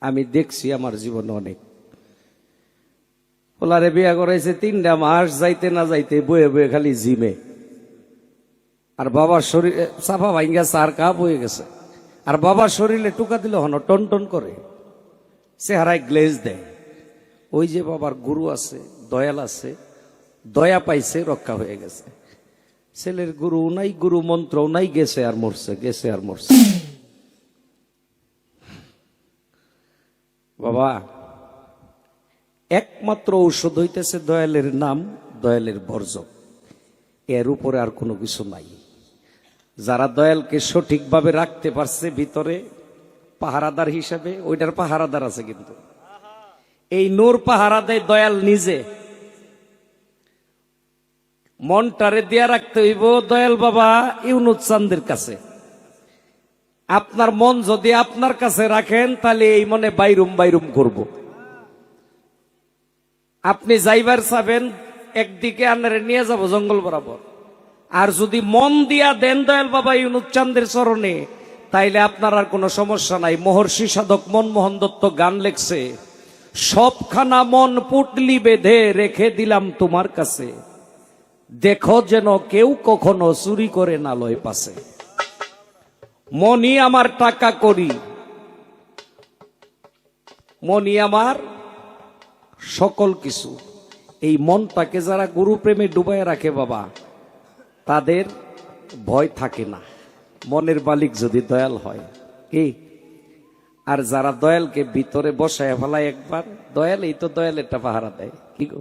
আমি দেখছি আমার জীবনে অনেক। ওলারে বিয়া করাইছে তিনটা মাস, যাইতে না যাইতে বয়ে বয়ে খালি জিমে। আর বাবার শরীরে সাফা ভাইঙ্গা চার কাপ হয়ে গেছে। আর বাবার শরীরে টুকা দিলে হন, টন টন করে। চেহারায় গ্লেজ দেয়। ওই যে বাবার গুরু আছে, দয়াল আছে, দয়া পাইছে, রক্ষা হয়ে গেছে। ছেলের গুরু নাই, গুরু মন্ত্র নাই, গেছে আর মরছে, গেছে আর মরছে। বাবা, একমাত্র ঔষধ হইতেছে দয়ালের নাম, দয়ালের বর্জক এর উপরে আর কোনো কিছু নাই। যারা দয়ালকে সঠিকভাবে রাখতে পারছে ভিতরে, পাহারাদার হিসাবে, ওইটার পাহারাদার আছে কিন্তু। এই নূর পাহারা দেয় দয়াল নিজে। মনটারে দিয়া রাখতে হইব দয়াল বাবা ইউনুস চান্দের কাছে। আপনার মন যদি আপনার কাছে রাখেন, তাহলে এই মনে বাইরুম বাইরুম করব। আপনি যাইবার চাবেন, একদিকে আনারে নিয়ে যাব জঙ্গল বরাবর। আর যদি মন দিয়া দেন দয়াল বাবা ইউনুস চান্দের চরণে, তাইলে আপনার আর কোনো সমস্যা নাই। মহর্ষি সাধক মনমোহন দত্ত গান লেখছে, সবখানা মন পুটলি বেঁধে রেখে দিলাম তোমার কাছে। দেখো যেন কেউ কখনো চুরি করে না লয় পাশে। মনি আমার টাকা করি। মনি আমার সকল কিছু। এই মনটাকে যারা গুরু প্রেমে ডুবাই রাখে বাবা, তাদের ভয় থাকে না। মনের মালিক যদি দয়াল হয়, কি? আর যারা দয়ালকে ভিতরে বসায় ফেলায় একবার দয়াল এই তো দয়াল একটা পাহারা দেয়। কি গো?